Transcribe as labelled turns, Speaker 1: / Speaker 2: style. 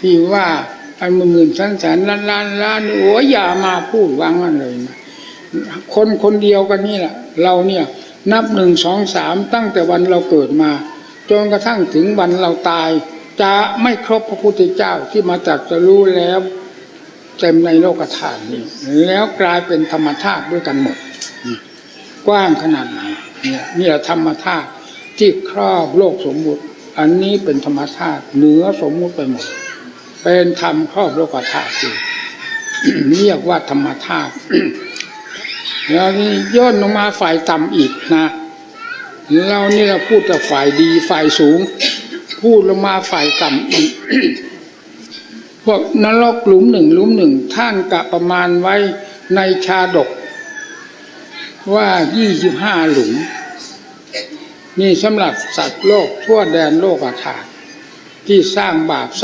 Speaker 1: ที่ว่าอันหมื่นๆแสนแสนล้านล้านล้านโอ้ยอย่ามาพูดวางกันเลยนะคนคนเดียวกันนี่แหละเราเนี่ยนับหนึ่งสองสามตั้งแต่วันเราเกิดมาจนกระทั่งถึงวันเราตาย จะไม่ครบพระพุทธเจ้าที่มาตรัดจะรู้แล้วเต็มในโลกธาตุนี้แล้วกลายเป็นธรรมธาตุด้วยกันหมด กว้างขนาดไหนเนี่ยนี่แหละธรรมธาตุที่ครอบโลกสมมุติ อันนี้เป็นธรรมธาตุเหนือสมมุติไปหมด เป็นธรรมครอบโลกธาตุอยู่เรียกว่าธรรมธาตุแล้วนี่ย่นลงมาฝ่ายต่ำอีกนะเรานี่เราพูดแต่ฝ่ายดีฝ่ายสูง พูดลงมาฝ่ายต่ำอีกพวกนรกหลุมหนึ่งหลุมหนึ่งท่านกะประมาณไว้ในชาดก ว่ายี่สิบห้าหลุม นี่สำหรับสัตว์โลกทั่วแดนโลกอาถาที่สร้างบาป